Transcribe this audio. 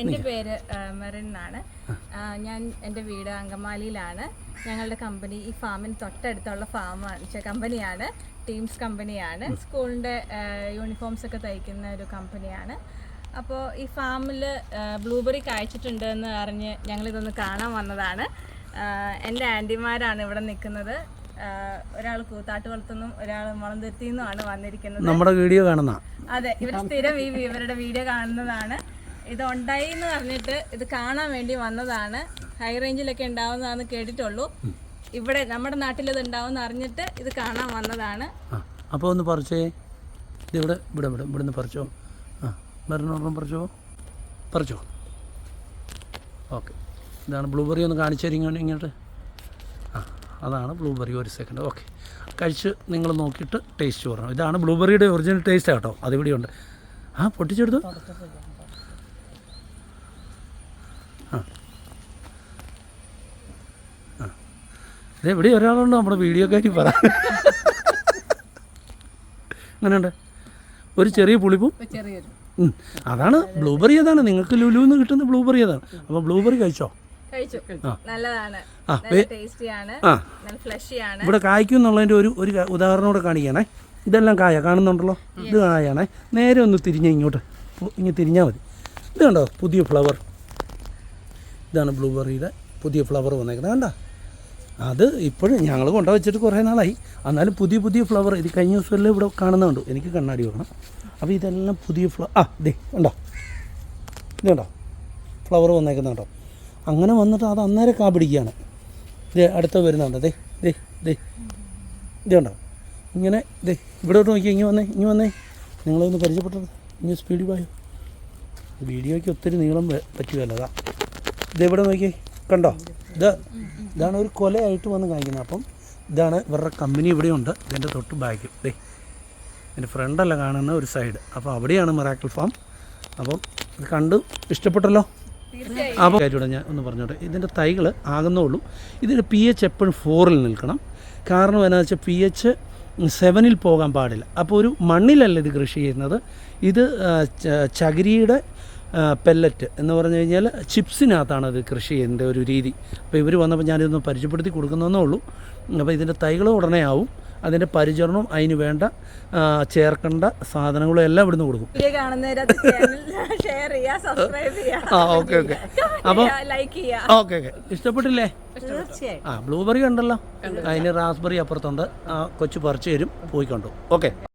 എന്റെ പേര് മെറിൻ എന്നാണ്. ഞാൻ എന്റെ വീട് അങ്കമാലിയിലാണ്. ഞങ്ങളുടെ കമ്പനി ഈ ഫാമിന് തൊട്ടടുത്തുള്ള ഫാമാണ് കമ്പനിയാണ്. ടീംസ് കമ്പനിയാണ്. സ്കൂളിന്റെ യൂണിഫോംസ് ഒക്കെ തയ്ക്കുന്ന ഒരു കമ്പനിയാണ്. അപ്പോൾ ഈ ഫാമിൽ ബ്ലൂബെറി കായ്ച്ചിട്ടുണ്ട് എന്ന് അറിഞ്ഞ് ഞങ്ങളിതൊന്ന് കാണാൻ വന്നതാണ്. എന്റെ ആന്റിമാരാണ് ഇവിടെ നിൽക്കുന്നത്. ഒരാൾ കൂത്താട്ട് വളർത്തുന്നു ഒരാൾ മുളന്തുരുത്തിയിൽ നിന്നുമാണ് വന്നിരിക്കുന്നത്. നമ്മുടെ വീഡിയോ കാണുന്ന. അതെ ഇവർ സ്ഥിരം ഈ ഇവരുടെ വീഡിയോ കാണുന്നതാണ്. ഇത് ഉണ്ടായി എന്ന് പറഞ്ഞിട്ട് ഇത് കാണാൻ വേണ്ടി വന്നതാണ്. ഹൈ റേഞ്ചിലൊക്കെ ഉണ്ടാവുന്നതാണെന്ന് കേട്ടിട്ടുള്ളൂ. ഇവിടെ നമ്മുടെ നാട്ടിൽ ഇത് ഉണ്ടാവും അറിഞ്ഞിട്ട് ഇത് കാണാൻ വന്നതാണ്. അപ്പോൾ ഒന്ന് പറിച്ചേ. ഇത് ഇവിടെ ഇവിടെ ഇവിടെ ഇവിടെ നിന്ന് പറിച്ചോ. ആ മരണോർണം പറിച്ചോ. പറിച്ചോ. ഓക്കെ. ഇതാണ് ബ്ലൂബെറി ഒന്ന് കാണിച്ചു തരിക ഇങ്ങോട്ട്. ആ അതാണ് ബ്ലൂബെറി ഒരു സെക്കൻഡ് ഓക്കെ. കഴിച്ച് നിങ്ങൾ നോക്കിയിട്ട് ടേസ്റ്റ് പറഞ്ഞു. ഇതാണ് ബ്ലൂബെറിയുടെ ഒറിജിനൽ ടേസ്റ്റ് കേട്ടോ. അതിവിടെയുണ്ട്. ആ പൊട്ടിച്ചെടുത്തു. എവിടെ ഒരാളുണ്ട് നമ്മുടെ വീഡിയോ കാര്യം പറ. അങ്ങനെയുണ്ട് ഒരു ചെറിയ പുളിപ്പും? അതാണ് ബ്ലൂബെറി അതാണ് നിങ്ങൾക്ക് ലുലു എന്ന് കിട്ടുന്ന ബ്ലൂബെറി അതാണ് അപ്പോൾ ബ്ലൂബെറി കഴിച്ചോ? ഇവിടെ കായ്ക്കും എന്നുള്ളതിന്റെ ഒരു ഒരു ഉദാഹരണം കൂടെ കാണിക്കണേ. ഇതെല്ലാം കായ. കാണുന്നുണ്ടല്ലോ? ഇത് കായാണേ. നേരെ ഒന്ന് തിരിഞ്ഞ് ഇങ്ങോട്ട്. ഇങ്ങനെ ഇങ്ങ് തിരിഞ്ഞാൽ മതി. ഇത് കണ്ടോ? പുതിയ ഫ്ലവർ. ഇതാണ് ബ്ലൂബെറിയുടെ പുതിയ ഫ്ലവർ വന്നേക്കുന്നത്. കണ്ട? അത് ഇപ്പോഴും ഞങ്ങൾ കൊണ്ടുവച്ചിട്ട് കുറേ നാളായി. എന്നാലും പുതിയ പുതിയ ഫ്ലവർ ഇത് കഴിഞ്ഞ ദിവസമല്ലേ ഇവിടെ കാണുന്നുണ്ട് എനിക്ക് കണ്ണാടി വെക്കണം അപ്പോൾ ഇതെല്ലാം പുതിയ ഫ്ലവർ ആ ദേ ഉണ്ടോ ഇത് കണ്ടോ? ഫ്ലവർ വന്നേക്കുന്നുണ്ടോ അങ്ങനെ വന്നിട്ട് അത് അന്നേരം കാ പിടിക്കുകയാണ്. ദേ അടുത്ത വരുന്നുണ്ട്. ദേ ദേ ദേ. കണ്ടോ? ഇങ്ങനെ ദേ ഇവിടോട്ട് നോക്കി ഇങ്ങനെ വന്നേ ഇങ്ങനെ വന്നേ. നിങ്ങളൊന്ന് പരിചയപ്പെട്ടത്. ഇങ്ങനെ സ്പീഡ് പോയോ വീഡിയോയ്ക്ക് ഒത്തിരി നീളം പറ്റുമല്ലോ അതാ ഇത് ഇവിടെ നോക്കി കണ്ടോ? ഇത് ഇതാണ് ഒരു കൊലയായിട്ട് വന്ന് കാണിക്കുന്നത്. അപ്പം ഇതാണ് ഇവരുടെ കമ്പനി ഇവിടെയുണ്ട്. ഇതിന്റെ തൊട്ട് ബാക്കിൽ. ഡേ എന്റെ ഫ്രണ്ടല്ല കാണുന്ന ഒരു സൈഡ് അപ്പോൾ അവിടെയാണ് മെറാക്കിൾ ഫാം അപ്പം ഇത് കണ്ടു ഇഷ്ടപ്പെട്ടല്ലോ? അപ്പോൾ കാര്യം ഞാൻ ഒന്ന് പറഞ്ഞോട്ടെ. ഇതിന്റെ തൈകൾ ആകുന്നുള്ളൂ ഇതിന്റെ പി എച്ച് എപ്പോഴും ഫോറിൽ നിൽക്കണം. കാരണം എന്നാ വെച്ചാൽ പി എച്ച് സെവനിൽ പോകാൻ പാടില്ല. അപ്പോൾ ഒരു മണ്ണിലല്ല ഇത് കൃഷി ചെയ്യുന്നത്. ഇത് ചകിരിയുടെ പെല്ലറ്റ് എന്ന് പറഞ്ഞു കഴിഞ്ഞാൽ ചിപ്സിനകത്താണ് അത് കൃഷി ചെയ്യുന്ന ഒരു രീതി. അപ്പോൾ ഇവർ വന്നപ്പോൾ ഞാനിതൊന്ന് പരിചയപ്പെടുത്തി കൊടുക്കുന്നതെന്നേ ഉള്ളൂ. അപ്പോൾ ഇതിന്റെ തൈകൾ ഉടനെ ആവും. അതിന്റെ പരിചരണവും അതിന് വേണ്ട ചേർക്കേണ്ട സാധനങ്ങളും എല്ലാം ഇവിടുന്ന് കൊടുക്കും. ആ ഓക്കെ ഓക്കെ. അപ്പോൾ ഓക്കെ ഓക്കെ. ഇഷ്ടപ്പെട്ടില്ലേ? ആ ബ്ലൂബെറി ഉണ്ടല്ലോ അതിന് റാസ്ബെറി അപ്പുറത്തുണ്ട്. ആ കൊച്ചു പറിച്ചു തരും. പോയിക്കൊണ്ടു ഓക്കെ.